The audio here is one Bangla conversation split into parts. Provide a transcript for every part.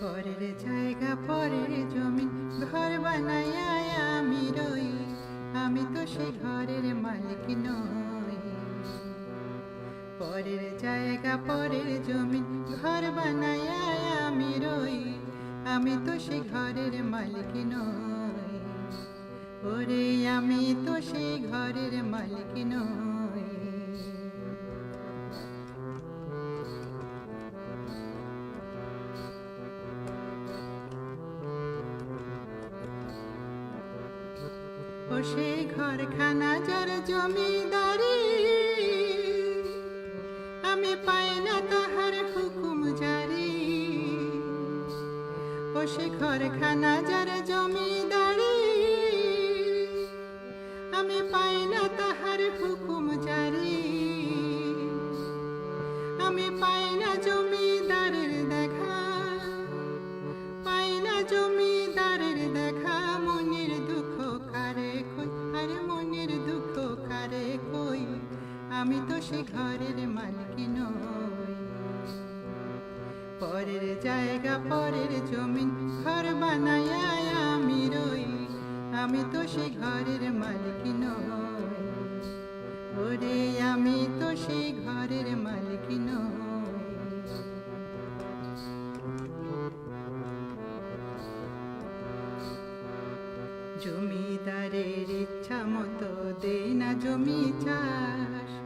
পরের জায়গা, পরের জমি ঘর বানাইয়া আমি রই। আমি তো সে ঘরের মালিক নই। পরের জায়গা, পরের জমি ঘর বানাইয়া আমি রই। আমি তো সে ঘরের মালিক নই। ওরে, আমি তো সে ঘরের মালিক নই। ও সে ঘরখানা যার জমিদারি। আমি পাই না তাহার হুকুম জারি। ও সে ঘরখানা যার সে ঘরের পরের জায়গা, পরের জমিন, ঘর বানাইয়া আমি রই। আমি তো সে ঘরের মালিক ওরে, আমি তো সে ঘরের মালিক নই। জমিদারের ইচ্ছা মতো দেই না জমি চাষ।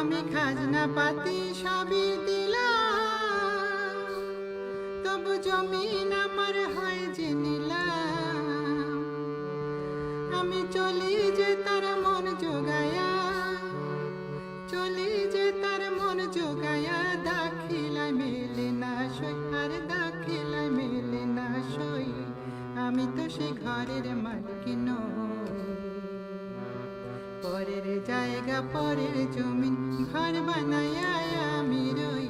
আমি খাজনা পাতি সবই দিলাম। তবু জমিন আমার হয় যে নিলাম। আমি চলি যে তার মন জোগায়া, চলি যে তার মন জোগায়া, দাখিলায় মেলে না সই, আর দাখিলায় মেলে না সই। আমি তো সে ঘরের মালিক নই। পরের জায়গা, পরের জমিন, ঘর বানায় আমি রই।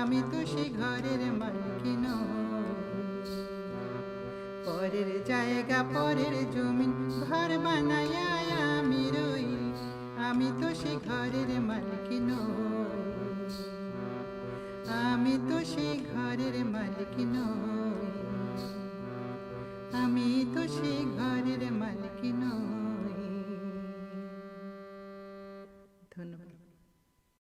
আমি তো সে ঘরের মালকিন পরের জায়গা, পরের জমিন, ঘর বানায় আমি রই। আমি তো সে ঘরের মালকিন আমি তো সে ঘরের মালকিন আমি তো সে ঘর